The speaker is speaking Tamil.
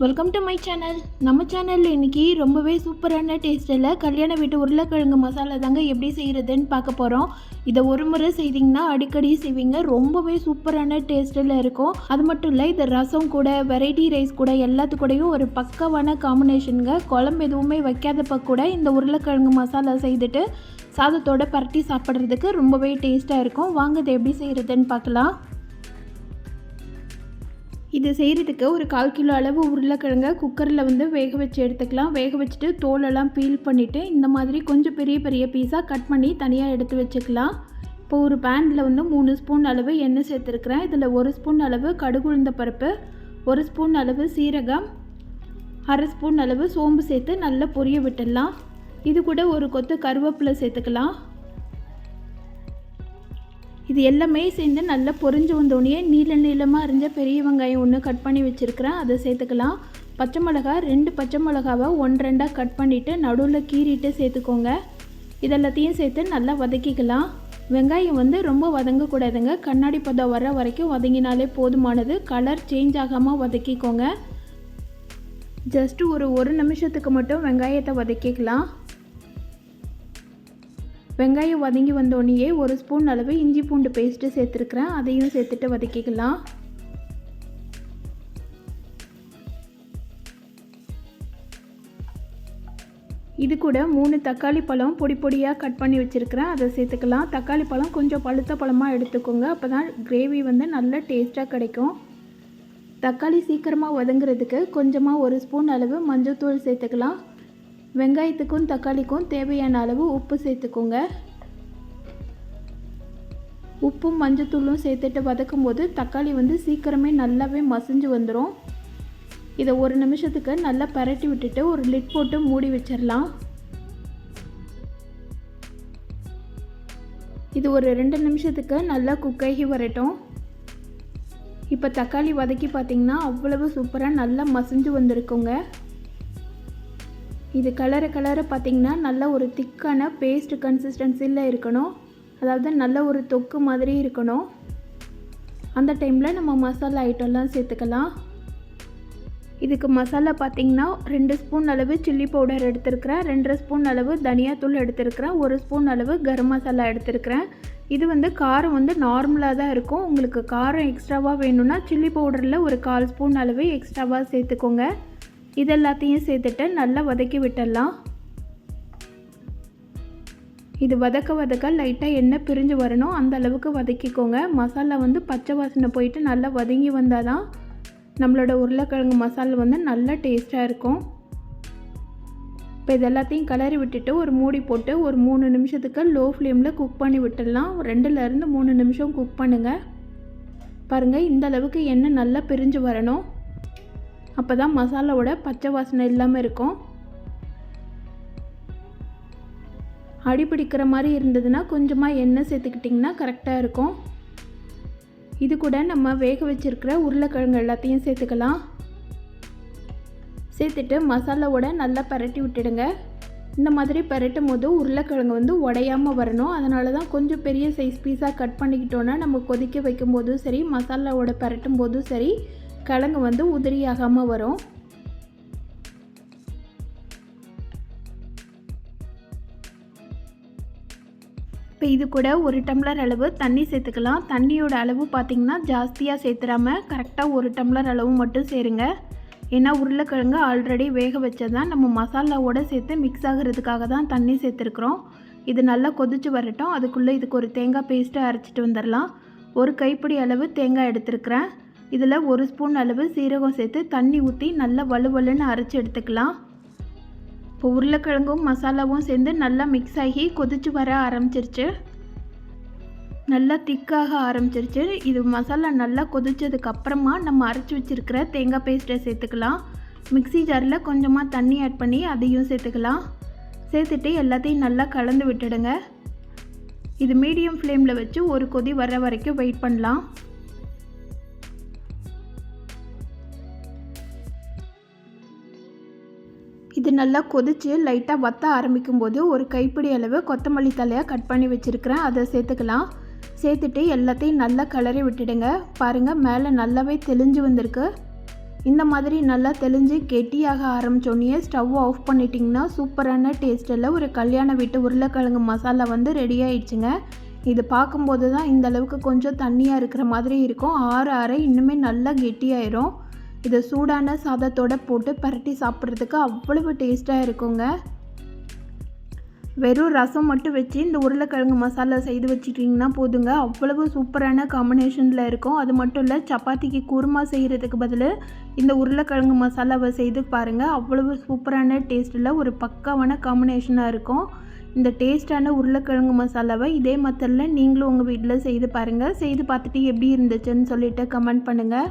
வெல்கம் டு மை சேனல் நம்ம சேனலில் இன்றைக்கி ரொம்பவே சூப்பரான டேஸ்ட்டில் கல்யாண வீட்டு உருளைக்கிழங்கு மசாலா தாங்க எப்படி செய்கிறதுன்னு பார்க்க போகிறோம் இதை ஒரு முறை செய்தீங்கன்னா அடிக்கடி செய்வீங்க. ரொம்பவே சூப்பரான டேஸ்ட்டில் இருக்கும். அது மட்டும் இல்லை இது ரசம் கூட வெரைட்டி ரைஸ் கூட எல்லாத்துக்கூடையும் ஒரு பக்கவான காம்பினேஷனுங்க குழம்பு எதுவுமே வைக்காதப்ப கூட இந்த உருளைக்கிழங்கு மசாலா செய்துட்டு சாதத்தோட பரட்டி சாப்பிட்றதுக்கு ரொம்பவே டேஸ்ட்டாக இருக்கும். வாங்க இதை எப்படி செய்கிறதுன்னு பார்க்கலாம். இது செய்கிறதுக்கு ஒரு கால் கிலோ அளவு உருளைக்கிழங்கை குக்கரில் வந்து வேக வச்சு எடுத்துக்கலாம். வேக வச்சுட்டு தோலெல்லாம் பீல் பண்ணிவிட்டு இந்த மாதிரி கொஞ்சம் பெரிய பெரிய பீஸாக கட் பண்ணி தனியாக எடுத்து வச்சுக்கலாம். இப்போ ஒரு பேனில் வந்து மூணு ஸ்பூன் அளவு எண்ணெய் சேர்த்துருக்குறேன். இதில் ஒரு ஸ்பூன் அளவு கடுகு உளுந்த பருப்பு ஒரு ஸ்பூன் அளவு சீரகம் அரை ஸ்பூன் அளவு சோம்பு சேர்த்து நல்லா பொரிய விட்டுடலாம். இது கூட ஒரு கொத்து கருவேப்பிலை சேர்த்துக்கலாம். இது எல்லாமே சேர்ந்து நல்லா பொறிஞ்சு வந்தோடனே நீள நீளமாக அரிஞ்ச பெரிய வெங்காயம் ஒன்று கட் பண்ணி வச்சுருக்கிறேன். அதை சேர்த்துக்கலாம். பச்சை மிளகா ரெண்டு பச்சை மிளகாவை ஒன்று ரெண்டாக கட் பண்ணிவிட்டு நடுவில் கீறிட்டு சேர்த்துக்கோங்க. இதெல்லாத்தையும் சேர்த்து நல்லா வதக்கிக்கலாம். வெங்காயம் வந்து ரொம்ப வதங்கக்கூடாதுங்க. கண்ணாடி பதம் வர வரைக்கும் வதங்கினாலே போதுமானது. கலர் சேஞ்ச் ஆகாமல் வதக்கிக்கோங்க. ஜஸ்ட்டு ஒரு ஒரு நிமிஷத்துக்கு மட்டும் வெங்காயத்தை வதக்கிக்கலாம். வெங்காயம் வதங்கி வந்தோடனேயே ஒரு ஸ்பூன் அளவு இஞ்சி பூண்டு பேஸ்ட்டு சேர்த்துருக்குறேன். அதையும் சேர்த்துட்டு வதக்கிக்கலாம். இது கூட மூணு தக்காளி பழம் பொடி பொடியாக கட் பண்ணி வச்சுருக்கிறேன். அதை சேர்த்துக்கலாம். தக்காளி பழம் கொஞ்சம் பழுத்த பழமாக எடுத்துக்கோங்க. அப்போ தான் கிரேவி வந்து நல்ல டேஸ்ட்டாக கிடைக்கும். தக்காளி சீக்கிரமாக வதங்குறதுக்கு கொஞ்சமாக ஒரு ஸ்பூன் அளவு மஞ்சள்தூள் சேர்த்துக்கலாம். வெங்காயத்துக்கும் தக்காளிக்கும் தேவையான அளவு உப்பு சேர்த்துக்கோங்க. உப்பும் மஞ்சத்தூளும் சேர்த்துட்டு வதக்கும் போது தக்காளி வந்து சீக்கிரமே நல்லாவே மசிஞ்சு வந்துடும் இதை ஒரு நிமிஷத்துக்கு நல்லா பரட்டி விட்டுட்டு ஒரு லிட் போட்டு மூடி வச்சிடலாம் இது ஒரு ரெண்டு நிமிஷத்துக்கு நல்லா குக்காகி வரட்டும். இப்போ தக்காளி வதக்கி பார்த்திங்கன்னா அவ்வளவு சூப்பராக நல்லா மசிஞ்சு வந்திருக்குங்க. இது கலரை கலரை பார்த்திங்கன்னா நல்ல ஒரு திக்கான பேஸ்ட் கன்சிஸ்டன்சியில் இருக்கணும். அதாவது நல்ல ஒரு தொக்கு மாதிரி இருக்கணும். அந்த டைமில் நம்ம மசாலா ஐட்டம்லாம் சேர்த்துக்கலாம். இதுக்கு மசாலா பார்த்திங்கன்னா ரெண்டு ஸ்பூன் அளவு சில்லி பவுடர் எடுத்துருக்கிறேன். ரெண்டரை ஸ்பூன் அளவு தனியாத்தூள் எடுத்துருக்கிறேன். ஒரு ஸ்பூன் அளவு கரம் மசாலா எடுத்துருக்கிறேன். இது வந்து காரம் வந்து நார்மலாக தான் இருக்கும். உங்களுக்கு காரம் எக்ஸ்ட்ராவாக வேணும்னா சில்லி பவுடரில் ஒரு கால் ஸ்பூன் அளவு எக்ஸ்ட்ராவாக சேர்த்துக்கோங்க. இது எல்லாத்தையும் சேர்த்துட்டு நல்லா வதக்கி விட்டுடலாம். இது வதக்க வதக்க லைட்டாக எண்ணெய் பிரிஞ்சு வரணும். அந்த அளவுக்கு வதக்கிக்கோங்க. மசாலா வந்து பச்சை வாசனை போயிட்டு நல்லா வதங்கி வந்தால் தான் நம்மளோட உருளைக்கிழங்கு மசாலா வந்து நல்லா டேஸ்ட்டாக இருக்கும். இப்போ இது எல்லாத்தையும் கிளறி விட்டுட்டு ஒரு மூடி போட்டு ஒரு மூணு நிமிஷத்துக்கு லோ ஃப்ளேமில் குக் பண்ணி விட்டுடலாம். ரெண்டுலேருந்து மூணு நிமிஷம் குக் பண்ணுங்கள் பாருங்கள் இந்த அளவுக்கு எண்ணெய் நல்லா பிரிஞ்சு வரணும். அப்போ தான் மசாலாவோட பச்சை வாசனை இல்லாமல் இருக்கும். அடி பிடிக்கிற மாதிரி இருந்ததுன்னா கொஞ்சமாக எண்ணெய் சேர்த்துக்கிட்டிங்கன்னா கரெக்டாக இருக்கும். இது கூட நம்ம வேக வச்சுருக்கிற உருளைக்கிழங்கு எல்லாத்தையும் சேர்த்துக்கலாம். சேர்த்துட்டு மசாலாவோட நல்லா பரட்டி விட்டுடுங்க. இந்த மாதிரி பரட்டும் போது உருளைக்கிழங்கு வந்து உடையாமல் வரணும். அதனால தான் கொஞ்சம் பெரிய சைஸ் பீஸாக கட் பண்ணிக்கிட்டோன்னா நம்ம கொதிக்க வைக்கும் போதும் சரி மசாலாவோட பரட்டும் போதும் சரி கிழங்கு வந்து உதிரியாகாமல் வரும். இப்போ இது கூட ஒரு டம்ளர் அளவு தண்ணி சேர்த்துக்கலாம். தண்ணியோட அளவு பார்த்திங்கன்னா ஜாஸ்தியாக சேர்த்துறாம கரெக்டாக ஒரு டம்ளர் அளவு மட்டும் சேருங்க. ஏன்னா உருளைக்கிழங்கு ஆல்ரெடி வேக வச்சது தான் நம்ம மசாலாவோடு சேர்த்து மிக்ஸ் ஆகிறதுக்காக தான் தண்ணி சேர்த்துருக்குறோம். இது நல்லா கொதிச்சு வரட்டும். அதுக்குள்ளே இதுக்கு ஒரு தேங்காய் பேஸ்ட்டு அரைச்சிட்டு வந்துடலாம் ஒரு கைப்பிடி அளவு தேங்காய் எடுத்துருக்குறேன். இதில் ஒரு ஸ்பூன் அளவு சீரகம் சேர்த்து தண்ணி ஊற்றி நல்லா வலுவலுன்னு அரைச்சி எடுத்துக்கலாம். இப்போ உருளைக்கிழங்கும் மசாலாவும் சேர்ந்து நல்லா மிக்ஸ் ஆகி கொதிச்சு வர ஆரம்பிச்சிருச்சு. நல்லா திக்காக ஆரம்பிச்சிருச்சு. இது மசாலா நல்லா கொதிச்சதுக்கப்புறமா நம்ம அரைச்சி வச்சுருக்கிற தேங்காய் பேஸ்ட்டை சேர்த்துக்கலாம். மிக்ஸி ஜாரில் கொஞ்சமாக தண்ணி ஆட் பண்ணி அதையும் சேர்த்துக்கலாம். சேர்த்துட்டு எல்லாத்தையும் நல்லா கலந்து விட்டுடுங்க. இது மீடியம் ஃப்ளேமில் வச்சு ஒரு கொதி வர வரைக்கும் வெயிட் பண்ணலாம். இது நல்லா கொதித்து லைட்டாக வத்த ஆரம்பிக்கும் போது ஒரு கைப்பிடி அளவு கொத்தமல்லி தலையாக கட் பண்ணி வச்சுருக்கிறேன். அதை சேர்த்துக்கலாம். சேர்த்துட்டு எல்லாத்தையும் நல்லா கிளறி விட்டுடுங்க. பாருங்கள் மேலே நல்லாவே தெளிஞ்சு வந்திருக்கு. இந்த மாதிரி நல்லா தெளிஞ்சு கெட்டியாக ஆரம்பித்தோடனே ஸ்டவ் ஆஃப் பண்ணிட்டிங்கன்னா சூப்பரான டேஸ்ட்டில் ஒரு கல்யாண வீட்டு உருளைக்கிழங்கு மசாலா வந்து ரெடி ஆயிடுச்சுங்க. இது பார்க்கும்போது தான் இந்த அளவுக்கு கொஞ்சம் தண்ணியாக இருக்கிற மாதிரி இருக்கும். ஆற ஆற இன்னுமே நல்லா கெட்டியாயிரும். இதை சூடான சாதத்தோட போட்டு பரட்டி சாப்பிட்றதுக்கு அவ்வளவு டேஸ்ட்டாக இருக்குங்க. வெறும் ரசம் மட்டும் வச்சு இந்த உருளைக்கிழங்கு மசாலா செய்து வச்சுட்டிங்கன்னா போதுங்க. அவ்வளவு சூப்பரான காம்பினேஷனில் இருக்கும். அது மட்டும் இல்லை சப்பாத்திக்கு குருமா செய்கிறதுக்கு பதில் இந்த உருளைக்கிழங்கு மசாலாவை செய்து பாருங்கள் அவ்வளவு சூப்பரான டேஸ்ட்டில் ஒரு பக்காவான காம்பினேஷனாக இருக்கும். இந்த டேஸ்ட்டான உருளைக்கிழங்கு மசாலாவை இதே மெத்தடில் நீங்களும் உங்கள் வீட்டில் செய்து பாருங்கள் செய்து பார்த்துட்டு எப்படி இருந்துச்சுன்னு சொல்லிவிட்டு கமெண்ட் பண்ணுங்கள்